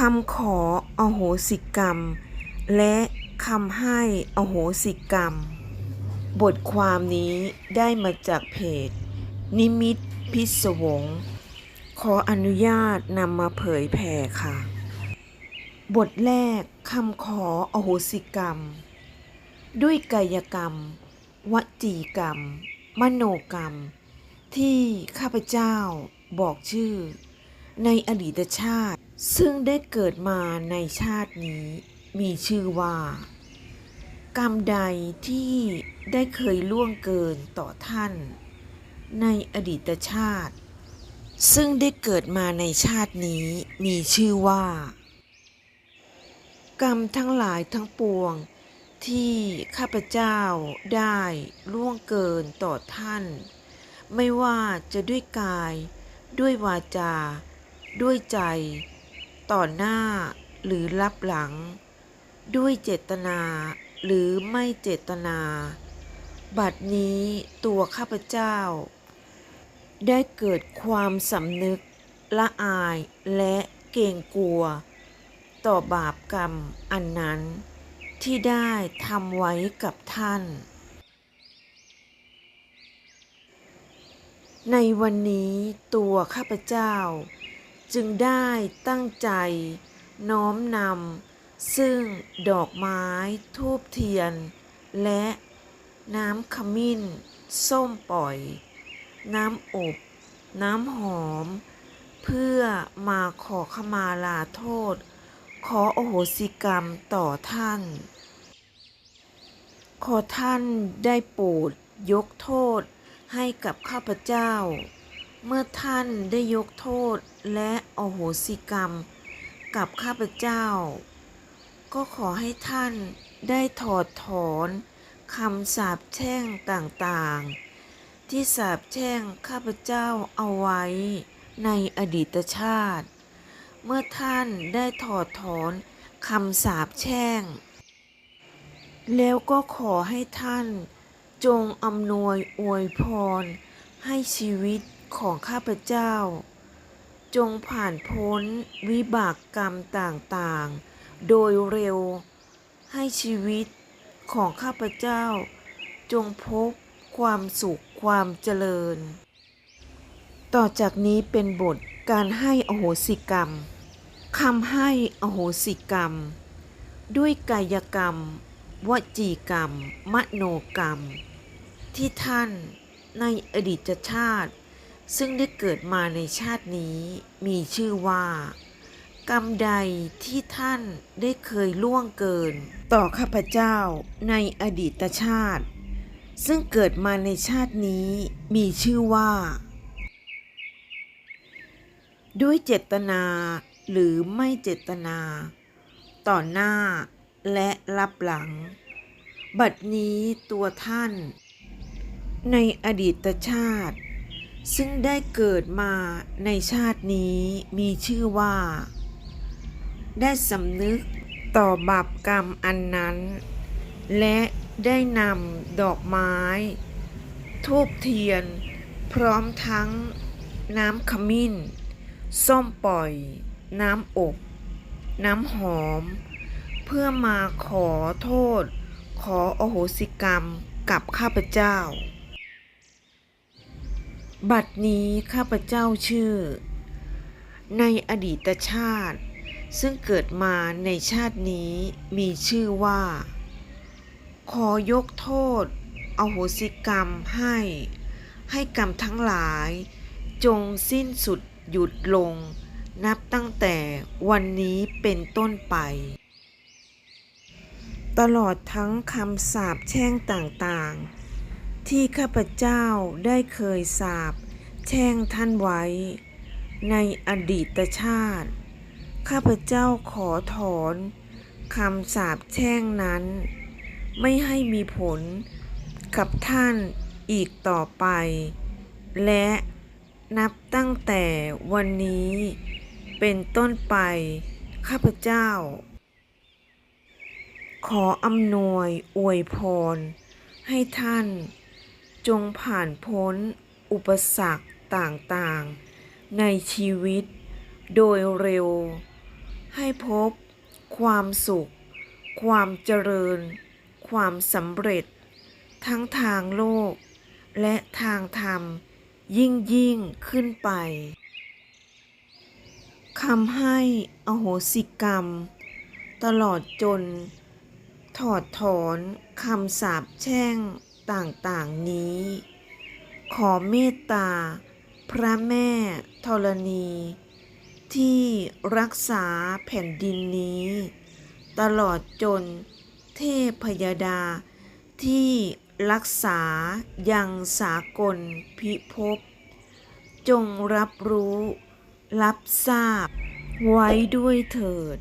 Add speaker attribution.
Speaker 1: คำขออโหสิกรรม และคำให้อโหสิกรรม บทความนี้ได้มาจากเพจ นิมิตพิศวง ขออนุญาตนำมาเผยแผ่ค่ะ บทแรกคำขออโหสิกรรม ด้วยกายกรรม วจีกรรม มโนกรรม ที่ข้าพเจ้าบอกชื่อ ในอดีตชาติ ซึ่งได้เกิดมาในชาตินี้ มีชื่อว่า กรรมใดที่ได้เคยล่วงเกินต่อท่าน ในอดีตชาติ ซึ่งได้เกิดมาในชาตินี้ มีชื่อว่า กรรมทั้งหลายทั้งปวงที่ข้าพเจ้าได้ล่วงเกินต่อท่าน ไม่ว่าจะด้วยกายด้วยวาจา ด้วยใจ ต่อหน้าหรือรับหลัง ด้วยเจตนาหรือไม่เจตนา บัดนี้ตัวข้าพเจ้า ได้เกิดความสำนึกละอายและเกรงกลัว ต่อบาปกรรมอันนั้นที่ได้ทำไว้กับท่าน ในวันนี้ตัวข้าพเจ้า จึงได้ตั้งใจ น้อมนำซึ่งดอกไม้ทูบเทียน และน้ำขมิ้น ส้มปล่อย น้ำอบ น้ำหอม เพื่อมาขอขมาลาโทษ ขอโอโหสิกรรมต่อท่าน ขอท่านได้โปรดยกโทษให้กับข้าพเจ้า เมื่อท่านได้ยกโทษและอโหสิกรรม กับข้าพเจ้า ก็ขอให้ท่านได้ถอดถอนคำสาปแช่งต่างๆ ที่สาปแช่งข้าพเจ้าเอาไว้ในอดีตชาติ เมื่อท่านได้ถอดถอนคำสาปแช่ง แล้วก็ขอให้ท่านจงอำนวยอวยพรให้ชีวิต ของข้าพเจ้า จงผ่านพ้นวิบากกรรมต่างๆ โดยเร็วให้ชีวิตของข้าพเจ้า จงพบความสุขความเจริญ ต่อจากนี้เป็นบทการให้อโหสิกรรมคำให้อโหสิกรรม ด้วยกายกรรม วจีกรรม มโนกรรม ที่ท่านในอดีตชาติ ซึ่งได้เกิดมาในชาตินี้มีชื่อว่า กรรมใดที่ท่านได้เคยล่วงเกิน ต่อข้าพเจ้าในอดีตชาติ ซึ่งเกิดมาในชาตินี้มีชื่อว่า ด้วยเจตนาหรือไม่เจตนา ต่อหน้าและรับหลัง บัดนี้ตัวท่าน ในอดีตชาติ ซึ่งได้เกิดมาในชาตินี้มีชื่อว่า ได้สำนึกต่อบาปกรรมอันนั้น และได้นำดอกไม้ ทูบเทียน พร้อมทั้งน้ำขมิ้น ส้มปล่อย น้ำอบ น้ำหอม เพื่อมาขอโทษ ขออโหสิกรรมกับข้าพเจ้า บัดนี้ข้าพเจ้าชื่อ ในอดีตชาติ ซึ่งเกิดมาในชาตินี้มีชื่อว่า ขอยกโทษอโหสิกรรมให้ ให้กรรมทั้งหลาย จงสิ้นสุดหยุดลง นับตั้งแต่วันนี้เป็นต้นไป ตลอดทั้งคำสาปแช่งต่างๆ ที่ข้าพเจ้าได้เคยสาปแช่งท่านไว้ ในอดีตชาติ ข้าพเจ้าขอถอนคำสาปแช่งนั้น ไม่ให้มีผลกับท่านอีกต่อไป และนับตั้งแต่วันนี้เป็นต้นไปข้าพเจ้า ขออำนวยอวยพรให้ท่าน จงผ่านพ้น อุปสรรคต่างๆ ในชีวิต โดยเร็ว ให้พบ ความสุข ความเจริญ ความสำเร็จ ทั้งทางโลก และทางธรรม ยิ่งยิ่งขึ้นไปคำให้อโหสิกรรม ตลอดจน ถอดถอนคำสาปแช่ง ต่างๆนี้ ขอเมตตา พระแม่ธรณี ที่รักษาแผ่นดินนี้ ตลอดจนเทพยดา ที่รักษายังสากลพิภพ จงรับรู้ รับทราบ ไว้ด้วยเถิด